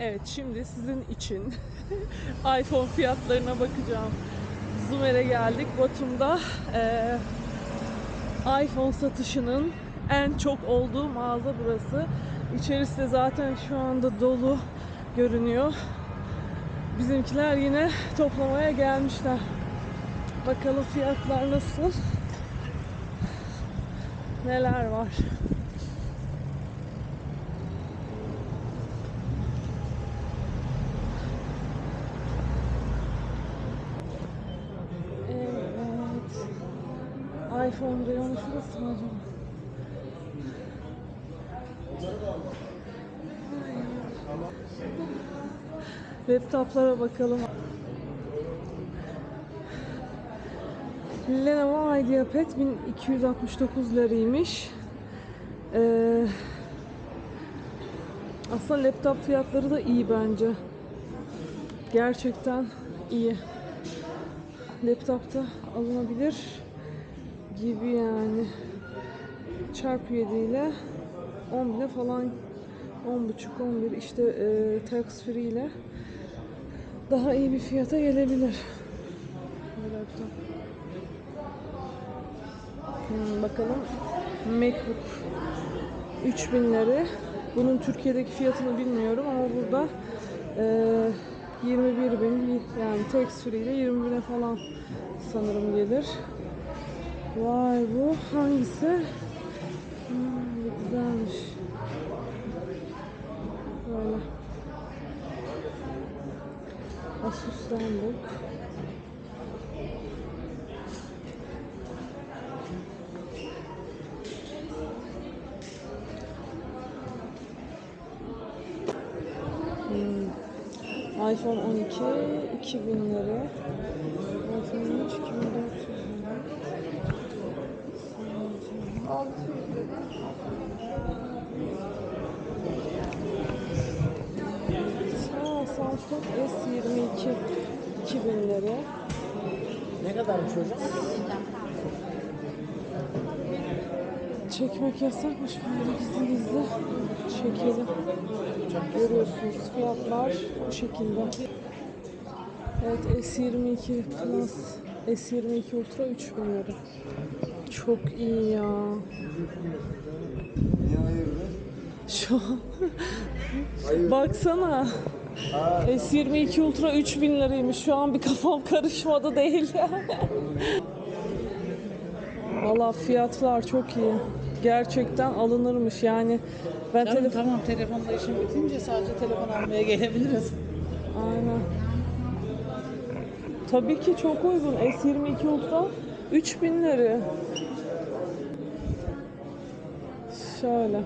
Evet şimdi sizin için iPhone fiyatlarına bakacağım. Zumer'e geldik. Batum'da eee, iPhone satışının en çok olduğu mağaza burası. İçerisi de zaten şu anda dolu görünüyor. Bizimkiler yine toplamaya gelmişler. Bakalım fiyatlar nasıl? Neler var? iPhone reyonu şurası mı acaba? Laptoplara bakalım. Lenovo IdeaPad 1269 liraymış. Ee, aslında laptop fiyatları da iyi bence. Gerçekten iyi. Laptopta alınabilir gibi yani. Çarpı 7 ile 10 bine falan 10.5 11 işte e, tax free ile daha iyi bir fiyata gelebilir. Hmm, bakalım MacBook 3000 lira. Bunun Türkiye'deki fiyatını bilmiyorum ama burada e, 21 bin yani tax free ile 20 bine falan sanırım gelir. Vay bu hangisi? Hmm, bu güzelmiş. Böyle. Asus ZenBook. Hmm. iPhone 12 2000 lira. S22 2000 lira. Ne kadarmış hocam? Çekmek yasakmış böyle gizli gizli çekelim. Görüyorsunuz fiyatlar bu şekilde. Evet S22 Plus S22 Ultra 3000 lira. Çok iyi ya. Niye hayırdır? Şu an baksana. S22 Ultra 3000 liraymış. Şu an bir kafam karışmadı değil. Valla fiyatlar çok iyi. Gerçekten alınırmış yani. Ben Tamam, telefon tamam telefonla işim bitince sadece telefon almaya gelebiliriz. Aynen. Tabii ki çok uygun. S22 Ultra 3000 lira. Şöyle.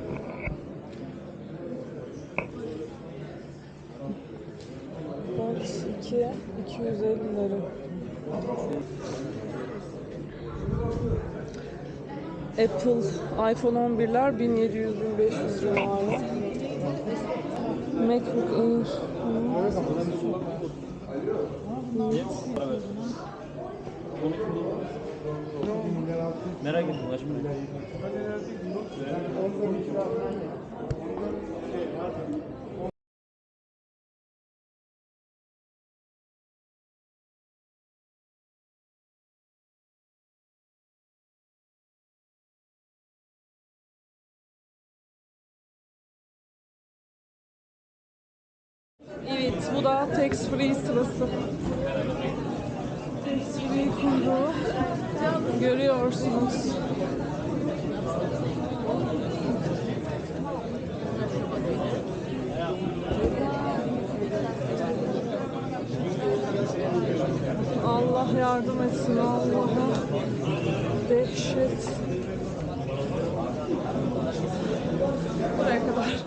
2 250 lira. Apple iPhone 11'ler 1700-1500 civarı. MacBook Air. Merak ettim kaç para? Evet, bu da tax free sırası. Tax free kuyruğu görüyorsunuz. Allah yardım etsin Allah'a. Dehşet. Buraya kadar.